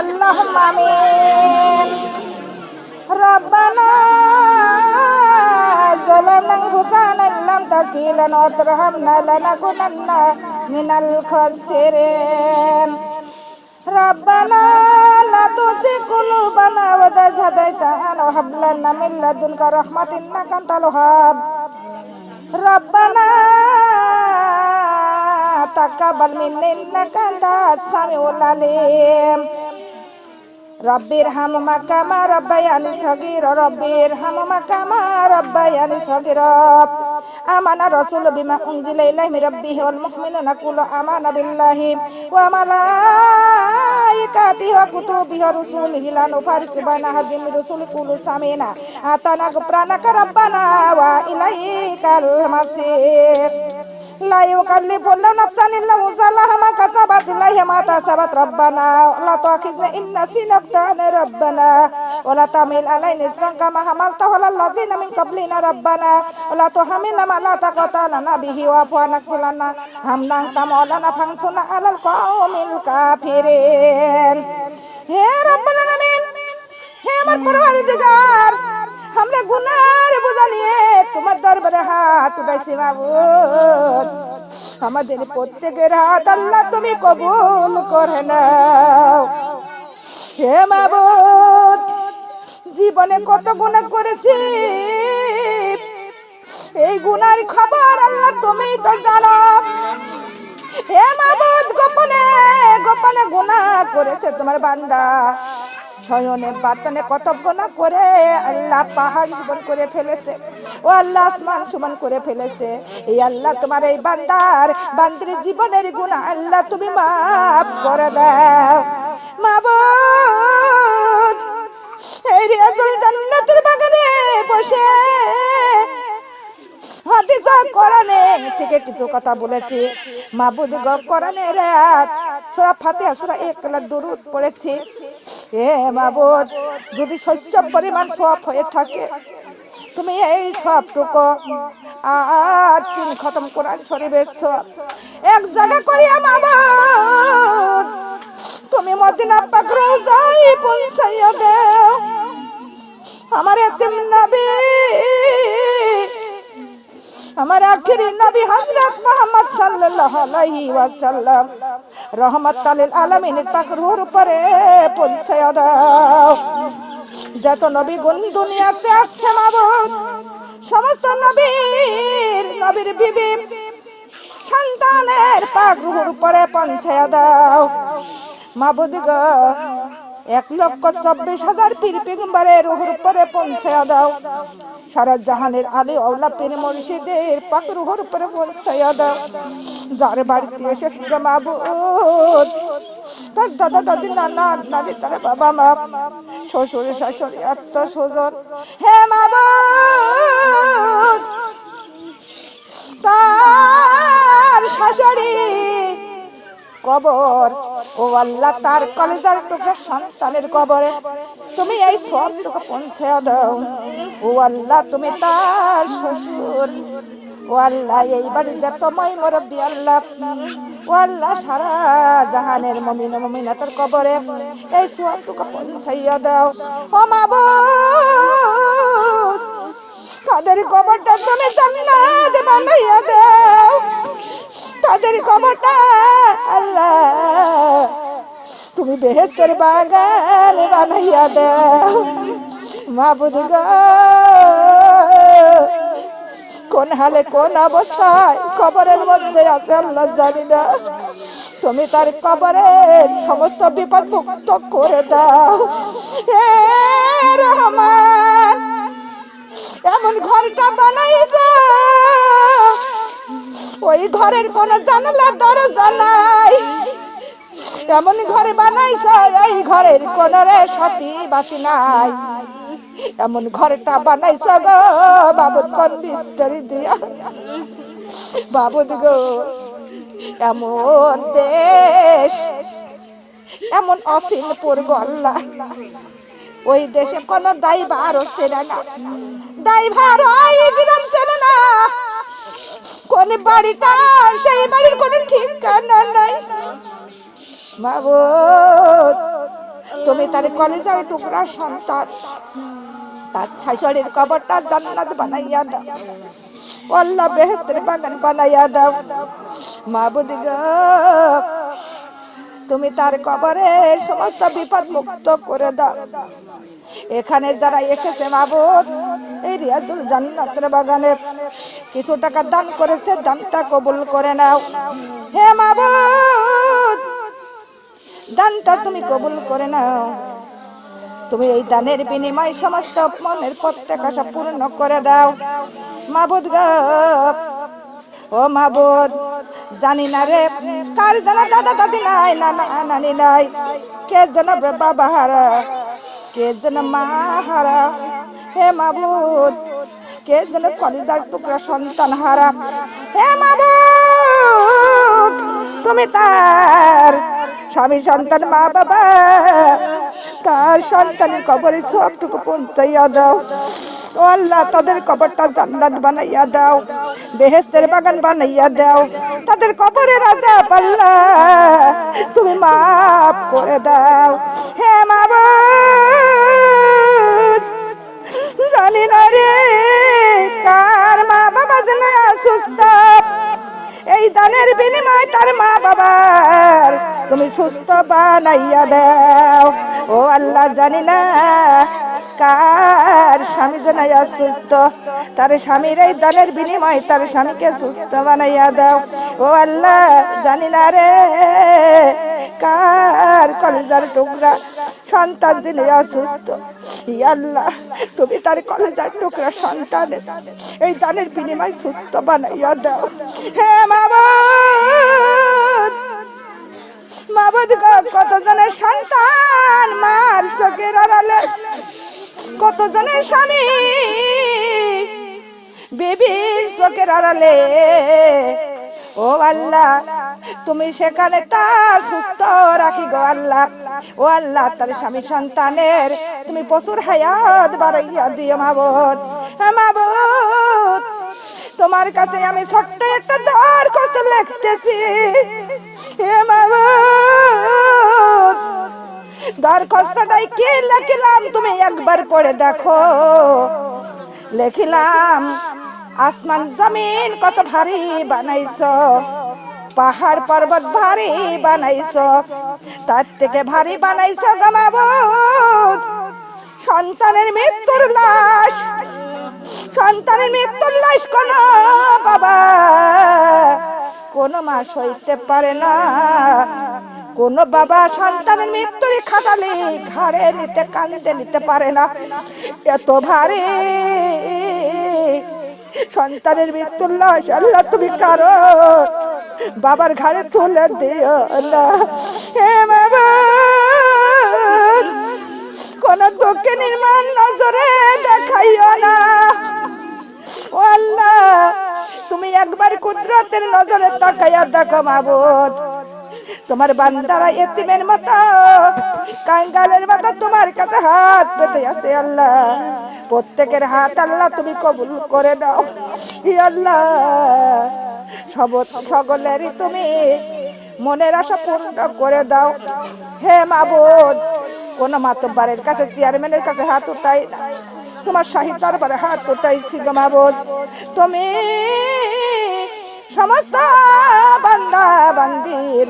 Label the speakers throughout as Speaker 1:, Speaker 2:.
Speaker 1: اللهم آمين ربنا ظلمنا أنفسنا إن لم تغفر لنا وترحمنا لنكونن من الخاسرين ربنا لا تزغ قلوبنا بعد إذ هديتنا وهب لنا من لدنك رحمة إنك أنت الوهاب ربنا تقبل منا إنك أنت السميع العليم রব্বির হাম মাকা মা রব্বাই আনি সগির, রব্বির হাম মাকা মা রব্বাই আনি সগির। আমানা রসুল বিমা উনজিলা ইলাইহি মির রব্বিহি ওয়াল মুমিনুনা কুলু আমানা বিল্লাহি ওয়া মালাইকাতিহি ওয়া কুতুবিহি ওয়া রুসুলিহি লা নুফারিকু না হাদিম রসুল কুলু সামিনা। আতানা কা রব্বানা ওয়া ইলাইকাল মাসির। لا يكلف الله نفسا الا وسعها ما كسبت اليه ما كسبت ربنا لا تؤاخذنا ان نسينا افتانا ربنا ولا تحمل علينا اسرا كما حملته على الذين من قبلنا ربنا ولا تحملنا ما لا طاقه لنا به واعف عنا واغفر لنا حمدا انت مولانا فانصرنا على القوم الكافرين হে রব্বুল আলামিন হে আমার পরওয়ারদিগার আমরা গুনার বোঝা নিয়ে তোমার দরবারে হাত উঠাইছি মাবুদ আমাদের প্রত্যেকের হাত আল্লাহ তুমি কবুল করে নাও। হে মাবুদ, জীবনে কত গুনাহ করেছি। এই গুনার খবর আল্লাহ তুমি তো জানো। হে মাবুদ, গোপনে গোপনে গুনাহ করেছে তোমার বান্দা। শয়নে বাতনে কত গুনাহ করে আল্লাহ পাহাড় সমান করে ফেলেছে। ও আল্লাহ আসমান সমান করে ফেলেছে। এই আল্লাহ তোমার এই বান্দার, বান্দির জীবনের গুনাহ আল্লাহ তুমি মাফ করে দাও। মাবুদ এই রিয়াজুল জান্নাতের বাগানে বসে হাদিসা কোরআনে থেকে কিছু কথা বলেছি। মাবুদ গ কোরআনে রাত সূরা ফাতিহা, সূরা ইখলাস, দরুদ পড়েছি। এ মাবুদ, যদি শস্য পরিমাণ সব হয়ে থাকে, তুমি এই সবটুকু আর তিন খতম কোরআন শরীফের সব এক জায়গা করিয়া মাবুদ, তুমি মদিনা পাক যাই পৌঁছাইয়া দেও। আমার এতিম নবী, আমার আখিরি নবী হযরত মুহাম্মদ সাল্লাল্লাহু আলাইহি ওয়াসাল্লাম। রহমত আলিল আলমিনের পাক রূহের উপরে পৌঁছায়া দাও। যত নবী গুণ দুনিয়াতে আসছে মাবুদ, সমস্ত নবীর নবীর বিবি সন্তানের পাক উপরে পৌঁছায়া দাও। মাবুদ গো, এক লক্ষ চব্বিশ হাজার পীর পেগম্বরের রুহুর উপরে পৌঁছায়া দাও। সারা জাহানের আলী আউলা পীর মুর্শিদের পাক রুহুর উপরে পৌঁছায়া দাও যার বাড়িতে এসেছি যে তার দাদা, দাদি, নানা, নানি, তার বাবা, মা, শ্বশুর, শাশুড়ি, আত্মীয় স্বজন, হে মাবুদ, তার শাশুড়ি কবর ও আল্লাহ, তার কলেজার টুকরা সন্তানের কবরে তুমি এই সব টুকু পৌঁছে দাও। ও আল্লাহ, তুমি তার শ্বশুর। ও আল্লাহ, এই বাড়ি যত মই মুরব্বী আল্লাহ। ও আল্লাহ, সারা জাহানের মমিন মমিনাতের কবরে এই সব টুকু পৌঁছাইয়া দাও। ও মাবুদ তাদের কবরটা তুমি জান্নাত বানাইয়া দাও তাদের কবরটা আল্লাহ তুমি বেহেস্তের বাগান বানাইয়া দাও। মাবুদ গো। কোন হালে কোন অবস্থায় কবরের মধ্যে আছে আল্লাহ জানি না। তুমি তার কবরের সমস্ত বিপদ মুক্ত করে দাও। রহমান, এমন ঘরটা বানাইছো। ওই ঘরের কোন জানালা দরজা নাই। এমন ঘরে বানাইছ, এই ঘরের কোন রে সাথী বাতি নাই। এমন ঘরটা বানাইছ গো, বাবুদ কোন বিস্তরি দিয়া। বাবুদ গো, এমন দেশ, এমন অসীমপুর গল্লা। ওই দেশে কোন ড্রাইভার চেনে না। ড্রাইভার ওই গ্রাম চেনে না। কোন বাড়িটা, সেই বাড়ির কোন ঠিকানা নাই। বাবুদ তুমি তার কলেজার টুকরা সন্তান। তার শাশুড়ির কবরটা জান্নাত বানাইয়া দাও। আল্লাহ বেহেস্তের বাগান বানাইয়া দাও। মাবুদ তুমি তার কবরে সমস্ত বিপদ মুক্ত করে দাও। এখানে যারা এসেছে মাবুদ, এই রিয়াজুল জান্নাতের বাগানে, কিছু টাকা দান করেছে, দানটা কবুল করে নাও। হে মাবুদ দানটা তুমি কবুল করে নাও। তুমি এই দানের বিনিময় সমস্ত মনের প্রত্যেক আশা পূর্ণ করে দাও। মাবুদ ও মাবুদ, জানি না রে, কার জানা দাদা দাদি নাই না নানি নাই, কে যেন বাবা হারা, কে যেন মা হারা, হে মাবুদ, কে যেন কলিজার টুকরা সন্তান হারা, হে মাবুদ, তুমি তার স্বামী সন্তান মা বাবা। তার সন্তানের কবরে সবটুকু পৌঁছাইয়া দাও। ও আল্লাহ, তাদের কবরটা জান্নাত বানাইয়া দাও বেহেস্তের বাগান বানাইয়া দাও। তাদের কবরে রাজা পাল্লা তুমি মাফ করে দাও। হে মাবুদ জানি না রে, কার মা বাবা যেন অসুস্থ। এই দানের বিনিময় তার মা বাবার তুমি সুস্থ বানাইয়া দাও। ও আল্লাহ জানি না কার স্বামী যেন অসুস্থ তার স্বামীর এই দানের বিনিময় তার স্বামীকে সুস্থ বানাইয়া দাও। ও আল্লাহ জানি না রে কার কলেজার টুকরা, সন্তান যিনি অসুস্থ। আল্লাহ, তুমি তার কলেজার টুকরা সন্তানের, এই দানের বিনিময় সুস্থ বানাইয়া দাও। হে মাবুদ মাবুদ কতজনের সন্তান মার চোখের আড়ালে? কতজনের স্বামী বেবির চোখের আড়ালে? ও আল্লাহ, তুমি সেখানে তার সুস্থ রাখি গো আল্লাহ। ও আল্লাহ, তার স্বামী সন্তানের তুমি পশুর হায়াত বাড়াইয়া দিও মাবুদ। হ্যাঁ মাবুদ তোমার কাছে আমি ছোট্ট একটা দরখাস্ত লিখতেছি হে মাবুদ দরখাস্তটাই কি লিখলাম তুমি একবার পড়ে দেখো। লিখিলাম, আসমান জমিন কত ভারী বানাইছ, পাহাড় পর্বত ভারী বানাইছ, তার থেকে ভারী বানাইছ গমাবুদ সন্তানের মৃত্যুর সন্তানের লাশ কোন বাবা? কোন মা সইতে পারে না। কোন বাবা সন্তানের মৃত্যুর খাটালে ঘাড়ে নিতে কান্দে নিতে পারে না। এত ভারী সন্তানের মৃত্যুর লাশ, আল্লাহ তুমি কারও বাবার ঘাড়ে তুলে দিও না। হে বাবা, কোন দুঃখে নির্মাণ নজরে দেখাইও না। ও আল্লাহ, তুমি একবার কুদরতের নজরে তাকাইয়া দেখো মাবুদ। তোমার বান্দারা এতিমের মতো, কাঙ্গালের মতো তোমার কাছে হাত পেতে আছে আল্লাহ। প্রত্যেকের হাত আল্লাহ তুমি কবুল করে দাও ই আল্লাহ, সব সকলেরই তুমি মনের আশা পূর্ণ করে দাও। হে মাবুদ, কোন মাতব্বারের কাছে, চেয়ারম্যানের কাছে হাত উঠাই না। তোমার শাহী দরবারে হাত উঠাইছি গো মাবুদ তুমি সমস্ত বান্দা বান্দির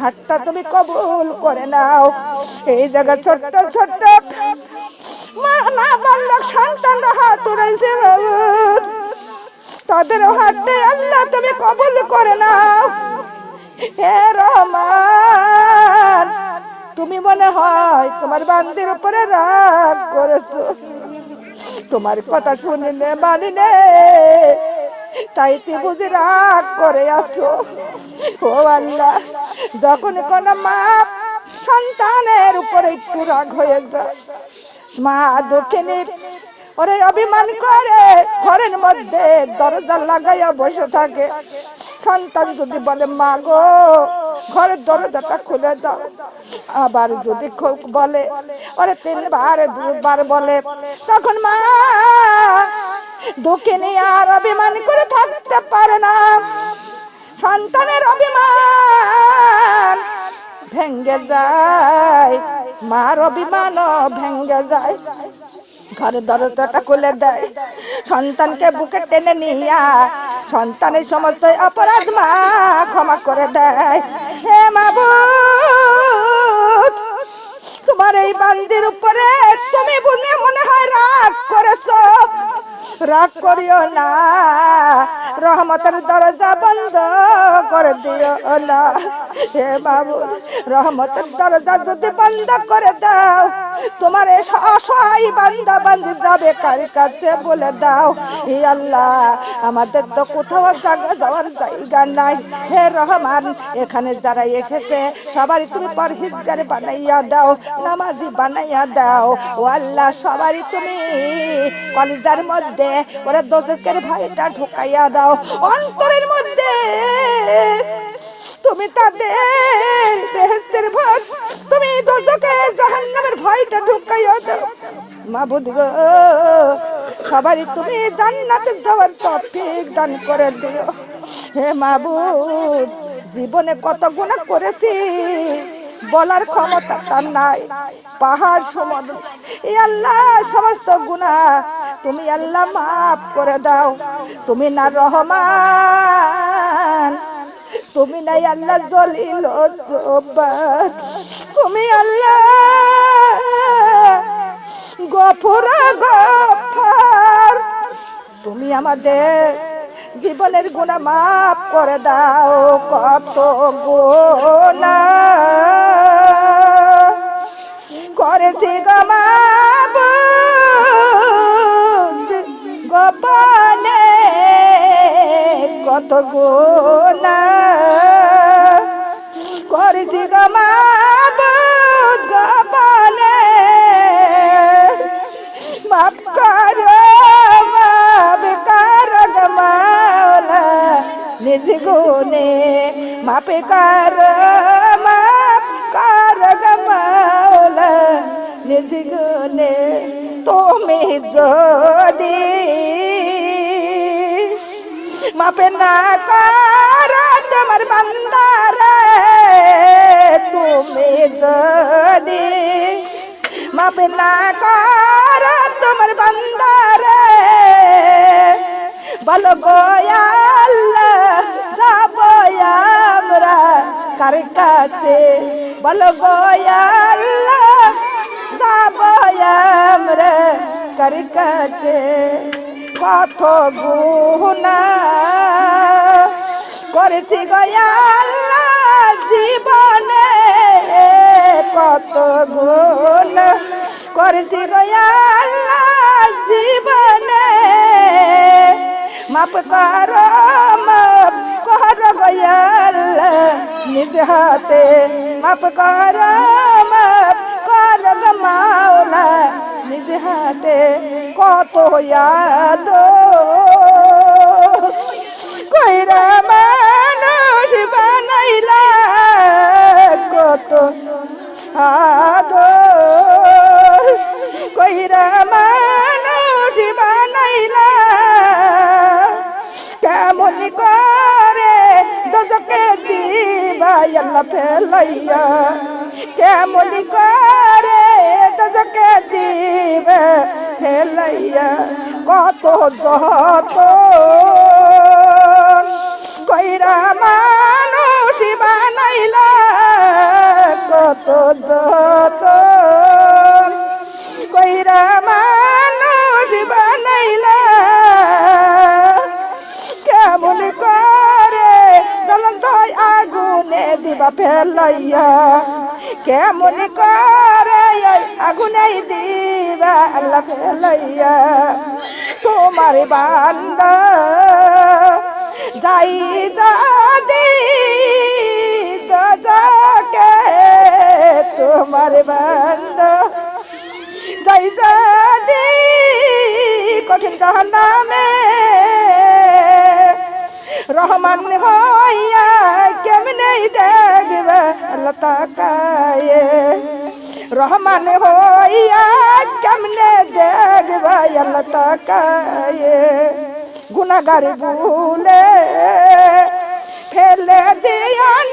Speaker 1: হাতটা তুমি কবুল করে নাও। এই জায়গা ছোট্ট ছোট্ট মা বাল্যক সন্তানরা হাত মাবুদ তাদের হাতে আল্লাহ তুমি কবুল করে নাও। হে রহমান, তুমি মনে হয় তোমার বান্দির উপরে রাগ করেছ। তোমার কথা শুনে শুনিলে মানিলে, তাই তুই বুঝি রাগ করে আসো। ও আল্লাহ, যখন কোন মা সন্তানের উপরে একটু রাগ হয়ে যায়, মা দক্ষিণী ওরে অভিমান করে ঘরের মধ্যে দরজা লাগাইয়া বসে থাকে। সন্তান যদি বলে, মা গো ঘরের দরজাটা খুলে দাও। আবার যদি বলে, ওরে তিনবার, দুবার বলে, তখন মা দুঃখিনী আর অভিমান করে থাকতে পারে না। সন্তানের অভিমান ভেঙ্গে যায়, মার অভিমান ভেঙ্গে যায়। ঘরের দরজাটা খুলে দেয়। সন্তানকে বুকে টেনে নিয়া, সন্তানের সমস্ত অপরাধ মা ক্ষমা করে দেয়। হে মাবুদ, তোমার এই বান্দির উপরে তুমি বুঝে মনে হয় রাগ করেছ। রাগ করিও না, রহমতের দরজা বন্ধ করে দিও না। হে বাবু রহমতের দরজা যদি বন্ধ করে দাও তোমার অসহায় বান্দা বান্দি যাবে কার কাছে বলে দাও? হে আল্লাহ, আমাদের তো কোথাও জায়গা যাওয়ার জায়গা নাই। হে রহমান, এখানে যারা এসেছে, সবারই তুমি পরহিজগার বানাইয়া দাও, নামাজি বানাইয়া দাও। ও আল্লাহ, সবারই তুমি কলিজার মধ্যে ওরা দোজকের ভাইটা ঢুকাইয়া দাও। অন্তরের মধ্যে তুমি তাদের বেহেস্তের ভয় তুমি দোজকে জাহান্নামের ভয়টা ঢুকাইও মাবুদ গো, সবারই তুমি জান্নাতে যাওয়ার তৌফিক দান করে দিও। হে মাবুদ, জীবনে কত গুণা করেছি, বলার ক্ষমতা তার নাই, পাহাড় সমুদ্র। এই আল্লাহ, সমস্ত গুণা তুমি আল্লাহ মাফ করে দাও। তুমি না রহমান তুমি নাই আল্লাহ জলিল তুমি আল্লাহ গফুরা তুমি আমাদের জীবনের গুণা মাফ করে দাও, কত গুণা করেছি গমাব গোপনে কত গুণা তুমি যদি মাপে না করো তোমার বান্দারে তুমি যদি মাপে না কর তোমার বান্দারে বলো গোয়াল্লাহ যাব কার কাছে? বলো গোয়াল্লাহ যাব আমরা কার কাছে কত গুণা করেছি গয়াল্লাহ জীবনে, কত গুণ করেছি গয়াল্লাহ জীবনে। মাপ কর মাপ কর গয়াল্লাহ নিজ হাতে মাপ কর। কর গো মাওলা নিজ হাতে কত ইয়াদ। কইরা মানুষ কত যত কইরা মানুষ বানাইলা। কেমন করে জ্বলন্ত আগুনে দিবা ফেলাইয়া। কেমন করে আগুনে দিবা আল্লাহ ফেলাইয়া। তোমার বান্দা যাই যাদি তোমার বান্দা। যাই যাদি কঠিন জাহান্নামে রহমান হইয়া কেমনে দেখবে আল্লাহ তাকায়ে? রহমান হইয়া কেমনে দেখবে আল্লাহ তাকায়ে? গুনাগার গুলে ফেলে দিও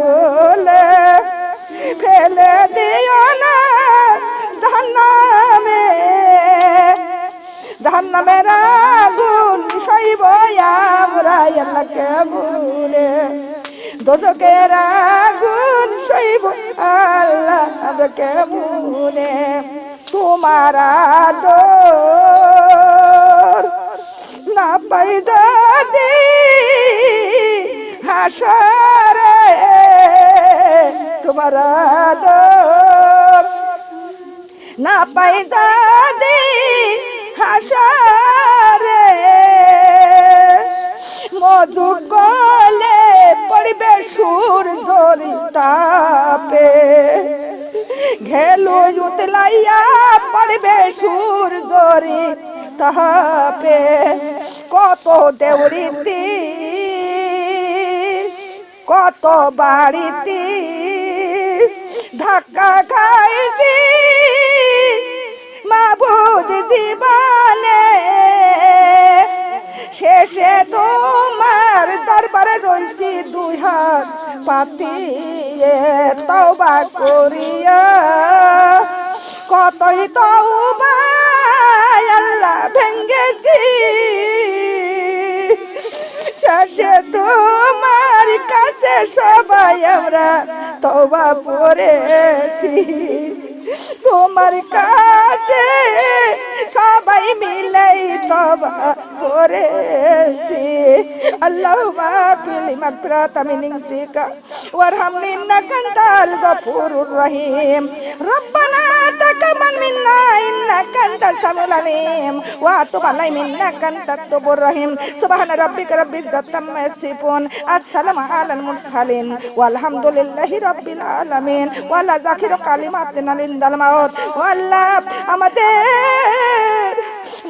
Speaker 1: বলে, ফেলে দিও না জাহান্নামে। জাহান্নামের আগুন সইব আমরা, আল্লাহকে ভুলে। দোজকের আগুন সইব আল্লাহ আমরা কেমনে তোমার আদর না পাই যদি হাসারে তোমার না পাই যদি হাসারে। মজু কলে পড়বে সুর জোরি তাপে। ঘেলো উতলাইয়া পড়বে সুর জোরি তাপে। কত দেউরিতি কত বাড়িতে ধাক্কা খাইছি মাবুদ জীবনে শেষে তোমার দরবারে রইছি দুই হাত পাতিয়ে তওবা করিয়া। কতই তওবা আল্লাহ ভেঙ্গেছি। শেষে তোমার কাছে সবাই আমরা তওবা পড়েছি তোমার কাছে সবাই মিলে তবা করেছি। আল্লাহ মাকুলি মাকরাতা মিন ইনদিকা ওয়ারহামনি ইন্নাকা আনতাল রহিম। রব্বানা আনতাস সামিউল আলিম, ওয়া তুব আলাইনা ইন্নাকা আনতাত তাওয়াবুর রহিম। সুবহান রাব্বিকা রাব্বিল ইজ্জাতি আম্মা ইয়াসিফুন। আসসালামু আলাল মুরসালিন। ওয়ালহামদুলিল্লাহি রাব্বিল আলামিন। ওয়ালা জাকিরু কালিমাতিনা লিন্দাল মাউত। ওয়াল্লাহ আমাদের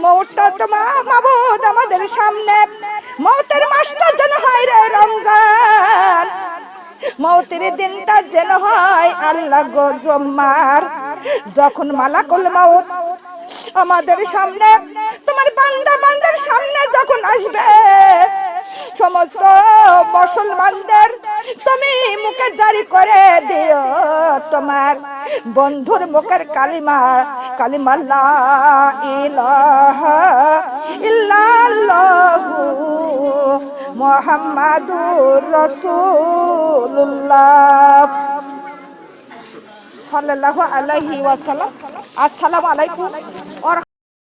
Speaker 1: মৌতটা তোমা মাবুদ আমাদের সামনে। মৌতের মাসটা যেন হয় রে রমজান। মৌতের দিনটা যেন হয় আল্লাহ গো জম্মার। যখন মালাকুল মাউত আমাদের সামনে, তোমার বান্দা বান্দার সামনে যখন আসবে সমস্ত মুসলমানদের তুমি মুখে জারি করে দিও তোমার বন্ধুর মুখের কালিমা কালিমা লা ইলাহা ইল্লাল্লাহু মুহাম্মাদুর রাসূলুল্লাহ। সাল্লাল্লাহু আলাইহি ওয়াসাল্লাম। আসসালামু আলাইকুম।